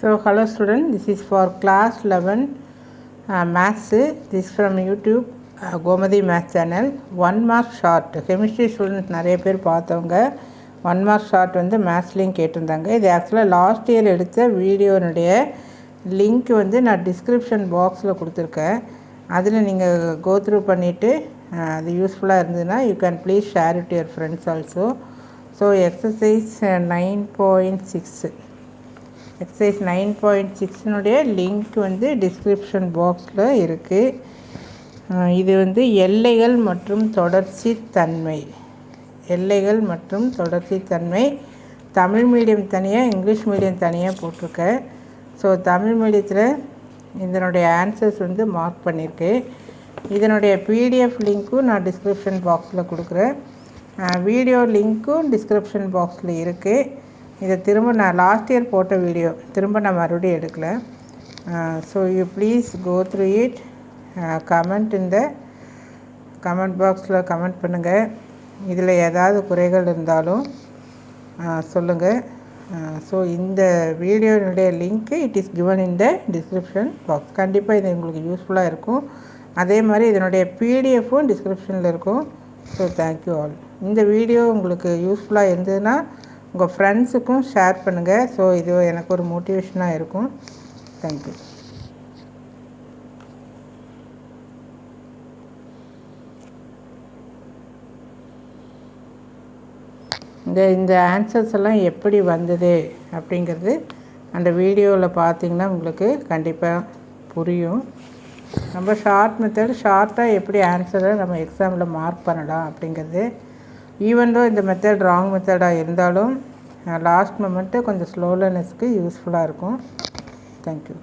So hello student, this is for class 11 uh, maths. This is from YouTube uh, Gomadi math channel. One mark short chemistry student நிறைய பேர் பார்த்தவங்க one mark short வந்து மேத்ஸ்லேயும் கேட்டிருந்தாங்க. இது ஆக்சுவலாக last year எடுத்த வீடியோனுடைய link வந்து நான் டிஸ்கிரிப்ஷன் பாக்ஸில் கொடுத்துருக்கேன். அதில் நீங்கள் கோ த்ரூ பண்ணிவிட்டு uh, அது யூஸ்ஃபுல்லாக இருந்ததுன்னா you can please share it your friends also so exercise nine point six exercise nine point சிக்ஸினுடைய link வந்து டிஸ்கிரிப்ஷன் பாக்ஸில் இருக்குது இது வந்து எல்லைகள் மற்றும் தொடர்ச்சி தன்மை. எல்லைகள் மற்றும் தொடர்ச்சி தன்மை. தமிழ் மீடியம் தனியாக இங்கிலீஷ் மீடியம் தனியாக போட்டிருக்கேன் ஸோ தமிழ் மீடியத்தில் இதனுடைய ஆன்சர்ஸ் வந்து மார்க் பண்ணியிருக்கு இதனுடைய பிடிஎஃப் லிங்க்கும் நான் டிஸ்கிரிப்ஷன் பாக்ஸில் கொடுக்குறேன். வீடியோ லிங்க்கும் டிஸ்கிரிப்ஷன் பாக்ஸில் இருக்குது இதை திரும்ப நான் லாஸ்ட் இயர் போட்ட வீடியோ திரும்ப நான் மறுபடியும் எடுக்கலை. So you please go through it comment இந்த கமெண்ட் பாக்ஸில் கமெண்ட் பண்ணுங்கள் இதில் ஏதாவது குறைகள் இருந்தாலும் சொல்லுங்கள் ஸோ இந்த வீடியோனுடைய link it is given in the description box கண்டிப்பாக இது உங்களுக்கு யூஸ்ஃபுல்லாக இருக்கும். அதே மாதிரி இதனுடைய பிடிஎஃப்பும் டிஸ்கிரிப்ஷனில் இருக்கும். ஸோ தேங்க்யூ ஆல் இந்த வீடியோ உங்களுக்கு யூஸ்ஃபுல்லாக இருந்ததுன்னா உங்கள் ஃப்ரெண்ட்ஸுக்கும் ஷேர் பண்ணுங்கள் ஸோ இது எனக்கு ஒரு மோட்டிவேஷனாக இருக்கும். தேங்க்யூ இந்த இந்த ஆன்சர்ஸ் எல்லாம் எப்படி வந்தது அப்படிங்கிறது அந்த வீடியோவில் பார்த்தீங்கன்னா உங்களுக்கு கண்டிப்பாக புரியும். நம்ம ஷார்ட் மெத்தட் ஷார்ட்டாக எப்படி ஆன்சரை நம்ம எக்ஸாமில் மார்க் பண்ணலாம் அப்படிங்கிறது ஈவன் தோ இந்த மெத்தட் ராங் மெத்தடாக இருந்தாலும் லாஸ்ட் மொமெண்ட்டு கொஞ்சம் ஸ்லோலனஸ்க்கு யூஸ்ஃபுல்லாக இருக்கும். தேங்க்யூ